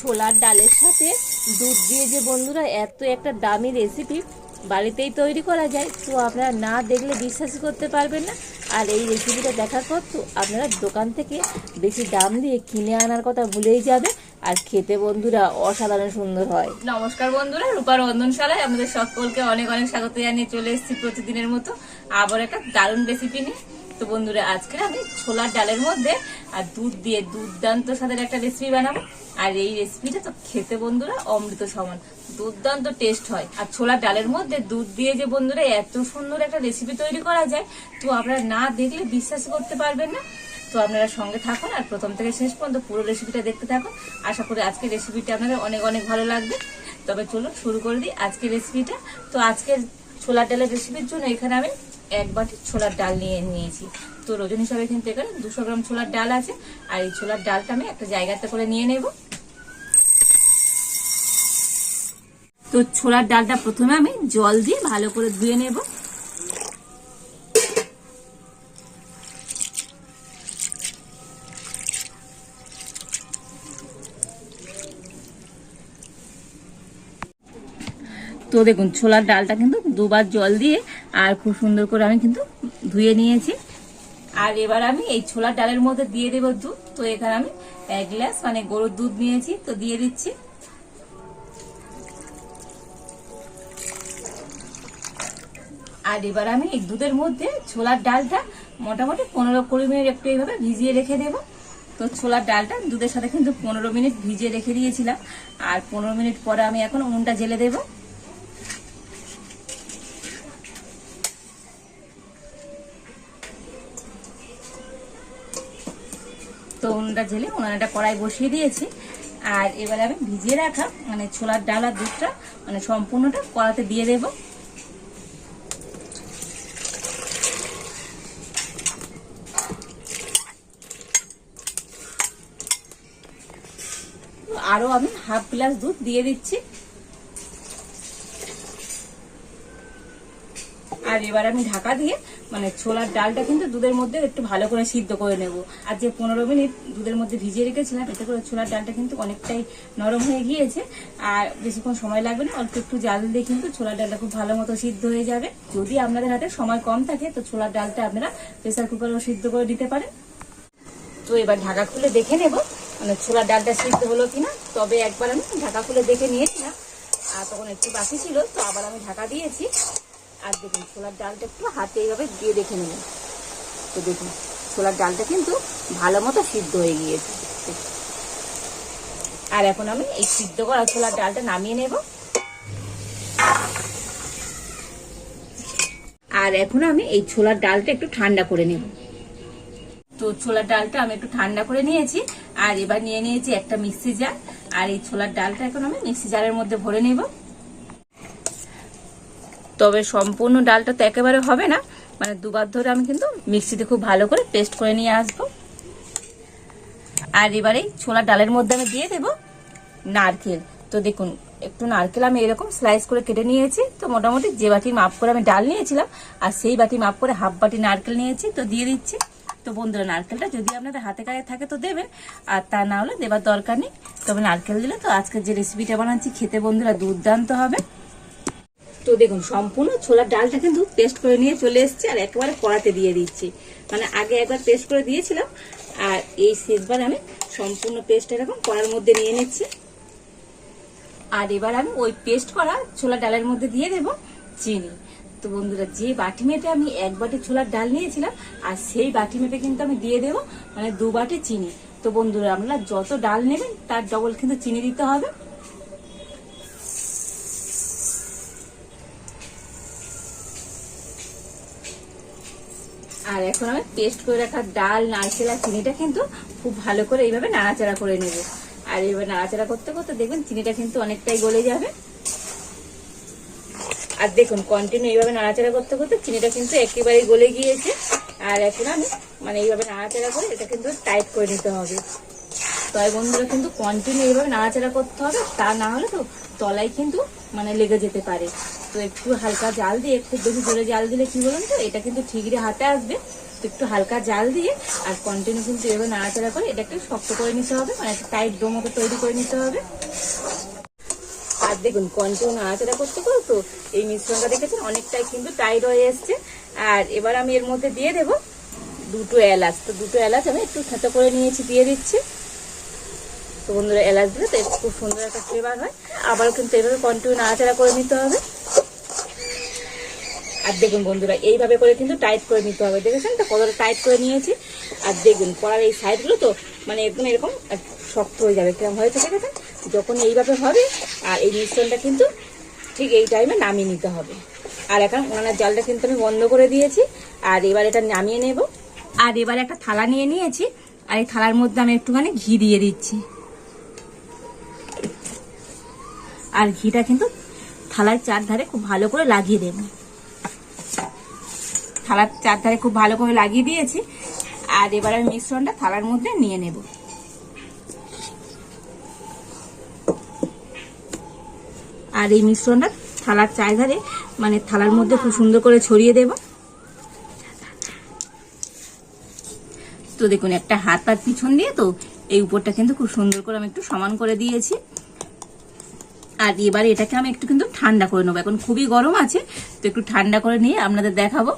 ছোলার ডালের সাথে দুধ দিয়ে যে বন্ধুরা এত একটা দামি রেসিপি বাড়িতেই তৈরি করা যায়, তো আপনারা না দেখলে বিশ্বাসই করতে পারবেন না। আর এই রেসিপিটা দেখার পর তো আপনারা দোকান থেকে বেশি দাম দিয়ে কিনে আনার কথা ভুলেই যাবে আর খেতে বন্ধুরা অসাধারণ সুন্দর হয়। নমস্কার বন্ধুরা রূপার রন্ধনশালায় আমাদের সকলকে অনেক অনেক স্বাগত জানিয়ে চলে এসেছি প্রতিদিনের মতো। আবার একটা দারুণ রেসিপি নিয়ে। তো বন্ধুরা আজকে আমি ছোলার ডালের মধ্যে আর দুধ দিয়ে দুর্দান্ত স্বাদের একটা রেসিপি বানাবো। আর এই রেসিপিটা তো খেতে বন্ধুরা অমৃত সমান। দুর্দান্ত টেস্ট হয়। আর ছোলার ডালের মধ্যে দুধ দিয়ে যে বন্ধুরা এত সুন্দর একটা রেসিপি তৈরি করা যায়, তো আপনারা না দেখলে বিশ্বাস করতে পারবেন না। তো আপনারা সঙ্গে থাকুন আর প্রথম থেকে শেষ পর্যন্ত পুরো রেসিপিটা দেখতে থাকুন। আশা করি আজকের রেসিপিটা আপনাদের অনেক অনেক ভালো লাগবে। তবে চলুন শুরু করে দিই আজকের রেসিপিটা তো আজকের ছোলার ডালের রেসিপির জন্য এখানে আমি এক বাটি ছোলার ডাল নিয়ে নিয়েছি। তো ওজন হিসাবে কিন্তু এখানে দুশো গ্রাম ছোলার ডাল আছে, আর এই ছোলার ডালটা আমি একটা জায়গাতে করে নিয়ে নেব। তো ছোলার ডালটা প্রথমে আমি জল দিয়ে ভালো করে ধুয়ে নেব। তো দেখুন, ছোলার ডালটা কিন্তু দুবার জল দিয়ে আর খুব সুন্দর করে আমি কিন্তু ধুয়ে নিয়েছি। আর এবার আমি এই ছোলার ডালের মধ্যে দিয়ে দেবো দুধ। তো এখানে আমি এক গ্লাস মানে গরুর দুধ নিয়েছি, তো দিয়ে দিচ্ছি। আর এবার আমি এই দুধের মধ্যে ছোলার ডালটা মোটামুটি পনেরো কুড়ি মিনিট একটু এইভাবে ভিজিয়ে রেখে দেবো। তো ছোলার ডালটা দুধের সাথে কিন্তু পনেরো মিনিট ভিজিয়ে রেখে দিয়েছিলাম। আর পনেরো মিনিট পরে আমি এখন উনুনটা জেলে দেবো। তো উনুনটা জেলে উনানটা কড়াই বসিয়ে দিয়েছি। আর এবারে আমি ভিজিয়ে রাখা মানে ছোলার ডাল আর দুধটা মানে সম্পূর্ণটা কড়াতে দিয়ে দেব। আরও আমি হাফ গ্লাস দুধ দিয়ে দিচ্ছি। আর এবার আমি ঢাকা দিয়ে মানে ছোলার ডালটা কিন্তু দুধের মধ্যে একটু ভালো করে সিদ্ধ করে নেব। আর যে পনেরো মিনিট দুধের মধ্যে ভিজিয়ে রেখেছিলাম, এতে করে ছোলার ডালটা কিন্তু অনেকটাই নরম হয়ে গিয়েছে। আর বেশিক্ষণ সময় লাগবে না, অল্প একটু জাল দিয়ে কিন্তু ছোলার ডালটা খুব ভালো মতো সিদ্ধ হয়ে যাবে। যদি আপনাদের হাতে সময় কম থাকে, তো ছোলার ডালটা আপনারা প্রেসার কুকারেও সিদ্ধ করে দিতে পারেন। তো এবার ঢাকা খুলে দেখে নেব মানে ছোলার ডালটা সিদ্ধ হলো কিনা। তবে একবার আমি ঢাকা খুলে দেখে নিয়েছিলাম, আর তখন একটু বাকি ছিল, তো আবার আমি ঢাকা দিয়েছি। আর দেখুন, ছোলার ডালটা একটু হাতে এইভাবে দিয়ে দেখে নেবেন তো দেখুন, ছোলার ডালটা কিন্তু ভালো মতো সিদ্ধ হয়ে গিয়েছে। আর এখন আমি এই সিদ্ধ করা ছোলার ডালটা নামিয়ে নেব। আর এখন আমি এই ছোলার ডালটা একটু ঠান্ডা করে নেব। তো ছোলার ডালটা আমি একটু ঠান্ডা করে নিয়েছি, আর এবার নিয়ে নিয়েছি একটা মিক্সি জার। আর এই ছোলার ডালটা এখন আমি মিক্সি জারের মধ্যে ভরে নেব। তবে সম্পূর্ণ ডালটা তো একেবারে হবে না। মানে দুবার ধরে আমি কিন্তু মিক্সিতে খুব ভালো করে পেস্ট করে নিয়ে আসব। আর এবারে ছোলার ডালের মধ্যে আমি দিয়ে দেব নারকেল। তো দেখুন, একটু নারকেল আমি এরকম স্লাইস করে কেটে নিয়েছি। তো মোটামুটি যে বাটি মাপ করে আমি ডাল নিয়েছিলাম, আর সেই বাটি মাপ করে হাফ বাটি নারকেল নিয়েছি, তো দিয়ে দিচ্ছি। তো বন্ধুরা, নারকেলটা যদি আপনাদের হাতে কাছে থাকে তো দেবেন, আর তা না হলে দেবার দরকার নেই। তবে নারকেল দিলে তো আজকের যে রেসিপিটা বানাচ্ছি, খেতে বন্ধুরা দুর্দান্ত হবে। তো দেখুন, সম্পূর্ণ ছোলার ডালটা কিন্তু পেস্ট করে নিয়ে চলে এসেছে আর একেবারে কড়াতে দিয়ে দিচ্ছি। মানে আগে একবার পেস্ট করে দিয়েছিলাম আর এই শেষবার আমি সম্পূর্ণ পেস্ট এরকম কড়ার মধ্যে নিয়ে নিচ্ছি। আর এবার আমি ওই পেস্ট করা ছোলার ডালের মধ্যে দিয়ে দেব চিনি। তো বন্ধুরা, যে বাটি মেপে আমি এক বাটি ছোলার ডাল নিয়েছিলাম, আর সেই বাটি মেপে কিন্তু আমি দিয়ে দেব মানে দু বাটি চিনি। তো বন্ধুরা, আপনারা যত ডাল নেবেন, তার ডবল কিন্তু চিনি দিতে হবে। আর এখন আমি পেস্ট করে রাখা ডাল, নারকেল আর চিনিটা কিন্তু খুব ভালো করে এইভাবে নাড়াচাড়া করে নেব। আর এইভাবে নাড়াচাড়া করতে করতে দেখবেন চিনিটা কিন্তু অনেকটাই গলে যাবে। আর দেখুন কন্টিনিউ এইভাবে নাড়াচাড়া করতে করতে চিনিটা কিন্তু একেবারেই গলে গিয়েছে। আর এখন আমি মানে এইভাবে নাড়াচাড়া করে এটা কিন্তু টাইট করে নিতে হবে। তবে বন্ধুরা কিন্তু কন্টিনিউ এইভাবে নাড়াচাড়া করতে হবে, তা না হলে তো তলায় কিন্তু মানে লেগে যেতে পারে। তো একটু হালকা জাল দিয়ে খুব বেশি জোরে জাল দিলে কি বলুন তো? এটা কিন্তু ঠিকরে হাতে আসবে। তো একটু হালকা জাল দিয়ে আর কন্টিনিউ কিন্তু এভাবে নাড়াচাড়া করে এটা একটু শক্ত করে নিতে হবে মানে একটা টাইট ডো মতো তৈরি করে নিতে হবে। আর দেখুন কন্টিনিউ নাড়াচাড়া করতে করে তো এই মিশ্রণটা দেখেছেন, অনেকটাই কিন্তু টাইট হয়ে এসছে। আর এবার আমি এর মধ্যে দিয়ে দেব দুটো এলাচ। তো দুটো এলাচ আমি একটু থেঁতো করে নিয়েছি, দিয়ে দিচ্ছি। তো বন্ধুরা এলাচ দিলে তো খুব সুন্দর একটা ফ্লেভার হয়। আবার কিন্তু এভাবে কন্টিনিউ নাড়াচাড়া করে নিতে হবে। আর দেখুন বন্ধুরা, এইভাবে করে কিন্তু টাইট করে নিতে হবে, দেখেছেন? তো কতটা টাইট করে নিয়েছি। আর দেখুন কড়ার এই সাইডগুলো তো মানে একদম এরকম শক্ত হয়ে যাবে কেমন হয়েছে, দেখেছেন? যখন এইভাবে হবে, আর এই মিশ্রণটা কিন্তু ঠিক এই টাইমে নামিয়ে নিতে হবে। আর এখন ওনার জলটা কিন্তু আমি বন্ধ করে দিয়েছি, আর এবার এটা নামিয়ে নেব। আর এবার একটা থালা নিয়ে নিয়েছি, আর এই থালার মধ্যে আমি একটুখানি ঘি দিয়ে দিচ্ছি। আর ঘিটা কিন্তু থালার চারধারে খুব ভালো করে লাগিয়ে দেবো। থালার চারধারে খুব ভালো করে লাগিয়ে দিয়েছি। আর এবার আমি মিশ্রণটা থালার মধ্যে নিয়ে নেব। আর এই মিশ্রণটা থালার চারধারে মানে থালার মধ্যে খুব সুন্দর করে ছড়িয়ে দেব। তো দেখুন, একটা হাত আর পিছন দিয়ে তো এই উপরটা কিন্তু খুব সুন্দর করে আমি একটু সমান করে দিয়েছি। আর এবার এটাকে আমি একটু কিন্তু ঠান্ডা করে নেব। এখন খুবই গরম আছে, তো একটু ঠান্ডা করে নিয়ে আপনাদের দেখাবো।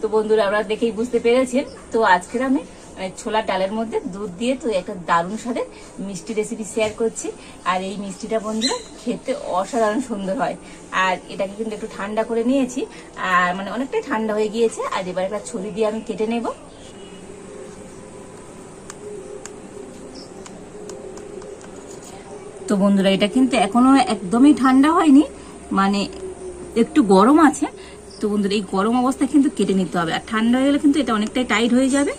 তো বন্ধুরা আপনারা দেখেই বুঝতে পেরেছেন। তো আজকের আমি আহ, ছোলার ডালের মধ্যে দুধ দিয়ে তো একটা দারুণ স্বাদের মিষ্টি রেসিপি শেয়ার করছি। আর এই মিষ্টিটা বন্ধুরা খেতে অসাধারণ সুন্দর হয়। আর এটাকে কিন্তু একটু ঠান্ডা করে নিয়েছি। আর মানে অনেকটাই ঠান্ডা হয়ে গিয়েছে। আর এবার একটা ছুরি দিয়ে আমি কেটে নেব। তো বন্ধুরা এটা কিন্তু এখনও একদমই ঠান্ডা হয়নি। মানে একটু গরম আছে। তো বন্ধুরা, এই গরম অবস্থায় কিন্তু কেটে নিতে হবে। আর ঠান্ডা হয়ে গেলে কিন্তু এটা অনেকটাই টাইট হয়ে যাবে।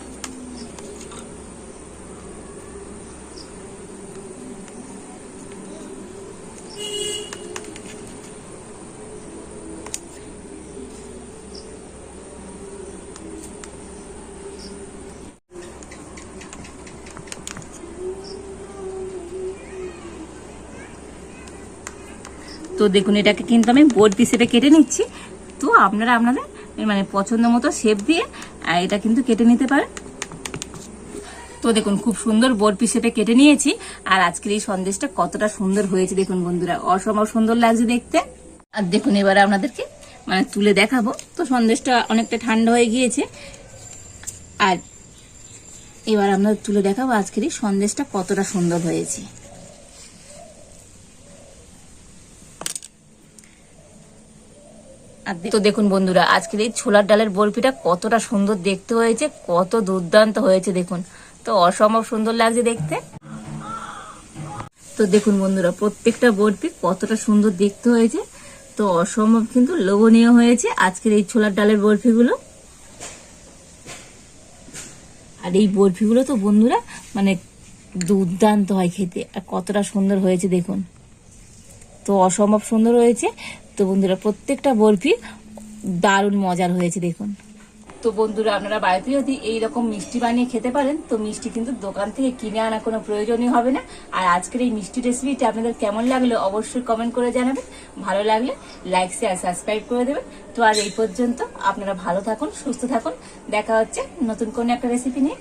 তো দেখুন, এটাকে কিন্তু আমি বোর্ড হিসেবে কেটে নিচ্ছি। তো আপনারা আপনাদের মানে পছন্দ মতো শেপ দিয়ে এটা কিন্তু কেটে নিতে পারেন। তো দেখুন, খুব সুন্দর বোর্ড পিসেপে কেটে নিয়েছি। আর আজকের এই সন্দেশটা কতটা সুন্দর হয়েছে দেখুন বন্ধুরা। অসম্ভব সুন্দর লাগছে দেখতে। আর দেখুন, এবারে আপনাদেরকে মানে তুলে দেখাবো। তো সন্দেশটা অনেকটা ঠান্ডা হয়ে গিয়েছে। আর এবার আমরা তুলে দেখাবো আজকের এই সন্দেশটা কতটা সুন্দর হয়েছে আর দে- তো দেখুন বন্ধুরা, আজকের এই ছোলার ডালের বরফিটা কতটা সুন্দর দেখতে হয়েছে, কত দুর্দান্ত হয়েছে দেখুন। তো অসম্ভব সুন্দর লাগছে দেখতে। তো দেখুন বন্ধুরা, প্রত্যেকটা বরফি কতটা সুন্দর দেখতে হয়েছে, তো অসম্ভব কিন্তু লোভনীয় হয়েছে আজকের এই ছোলার ডালের বরফিগুলো। আর এই বরফিগুলো তো বন্ধুরা মানে দুর্দান্ত হয় খেতে, আর কতটা সুন্দর হয়েছে দেখুন। তো অসম্ভব সুন্দর হয়েছে তো বন্ধুরা, প্রত্যেকটা বরফি দারুণ মজার হয়েছে, দেখুন। তো বন্ধুরা, আপনারা বাড়িতে যদি এইরকম মিষ্টি বানিয়ে খেতে পারেন, তো মিষ্টি কিন্তু দোকান থেকে কিনে আনা কোনো প্রয়োজনই হবে না। আর আজকের এই মিষ্টি রেসিপিটা আপনাদের কেমন লাগল অবশ্যই কমেন্ট করে জানাবেন। ভালো লাগলে লাইক শেয়ার সাবস্ক্রাইব করে দেবেন। তো আর এই পর্যন্ত আপনারা ভালো থাকুন, সুস্থ থাকুন। দেখা হচ্ছে নতুন কোনো একটা রেসিপি নিয়ে।